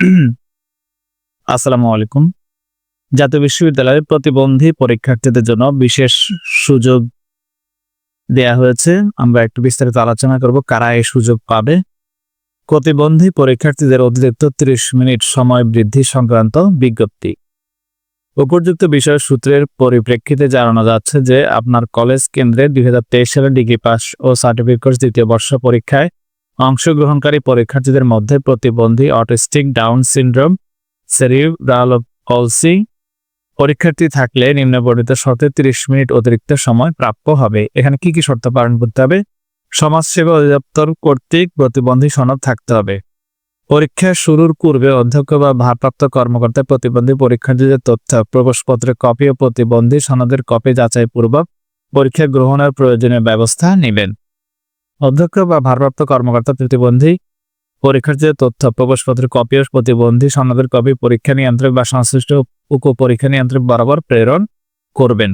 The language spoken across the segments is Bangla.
আসসালামু আলাইকুম। জাতীয় বিশ্ববিদ্যালয়ের প্রতিবন্ধী পরীক্ষার্থীদের জন্য বিশেষ সুযোগ দেয়া হয়েছে। আমরা একটু বিস্তারিত আলোচনা করব, কারা এই সুযোগ পাবে? প্রতিবন্ধী পরীক্ষার্থীদের অতিরিক্ত 30 মিনিট সময় বৃদ্ধি সংক্রান্ত বিজ্ঞপ্তি। উপযুক্ত বিষয় সূত্রের পরিপ্রেক্ষিতে জানানো যাচ্ছে যে, আপনার কলেজ কেন্দ্রে দুই সালে ডিগ্রি পাস ও সার্টিফিকেট দ্বিতীয় বর্ষ পরীক্ষায় অংশগ্রহণকারী পরীক্ষার্থীদের মধ্যে প্রতিবন্ধী autistic Down syndrome cerebral palsy পরীক্ষার্থী থাকলে নিম্নবর্ণিত শর্তে 30 মিনিট অতিরিক্ত সময় প্রাপ্য হবে। এখানে কি কি শর্ত পালন করতে হবে? সমাজসেবা অধিদপ্তর কর্তৃক প্রতিবন্ধী সনদ থাকতে হবে। পরীক্ষা শুরুর পূর্বে অধ্যক্ষ বা ভারপ্রাপ্ত কর্মকর্তা প্রতিবন্ধী পরীক্ষার্থীদের তথ্য, প্রবেশপত্রের কপি ও প্রতিবন্ধী সনদের কপি যাচাই পূর্বক পরীক্ষা গ্রহণের প্রয়োজনীয় ব্যবস্থা নেবেন। অধ্যক্ষ বা ভারপ্রাপ্ত কর্মকর্তা প্রতিবন্ধী পরীক্ষার্থীদের তথ্য, প্রবেশপত্রের কপি ও প্রতিবন্ধী, সনদের কপি পরীক্ষা নিয়ন্ত্রক বা সংশ্লিষ্ট উপ পরীক্ষা নিয়ন্ত্রক বরাবর প্রেরণ করবেন।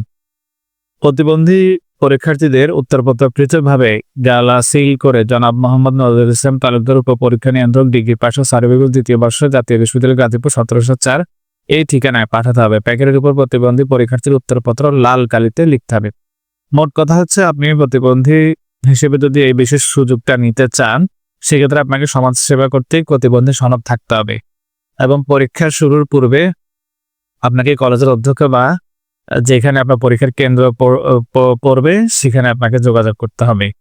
প্রতিবন্ধী পরীক্ষার্থীদের উত্তরপত্র পৃথকভাবে গালা সিল করে জনাব মোহাম্মদ নজরুল ইসলাম তালুকদার উপ পরীক্ষা নিয়ন্ত্রক, ডিগ্রি পাশ ও সার্টিফিকেট দ্বিতীয় বর্ষ জাতীয় বিশ্ববিদ্যালয় গাজীপুর সতেরোশো চার এই ঠিকানায় পাঠাতে হবে। প্যাকেটের উপর প্রতিবন্ধী পরীক্ষার্থীর উত্তরপত্র লাল কালিতে লিখতে হবে। মোট কথা হচ্ছে, আপনি প্রতিবন্ধী হিসেবে যদি এই বিশেষ সুযোগটা নিতে চান, সেক্ষেত্রে আপনাকে সমাজসেবা করতে প্রতিবন্ধী সনদ থাকতে হবে। এবং পরীক্ষা শুরুর পূর্বে আপনাকে কলেজের অধ্যক্ষ বা যেখানে আপনার পরীক্ষার কেন্দ্র পড়- পড়বে, সেখানে আপনাকে যোগাযোগ করতে হবে।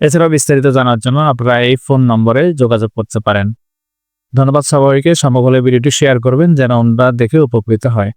এছাড়াও বিস্তারিত জানার জন্য আপনারা এই ফোন নম্বরে যোগাযোগ করতে পারেন। ধন্যবাদ সবাইকে হলে ভিডিওটি শেয়ার করবেন যেন অন্যরা দেখে উপকৃত হয়।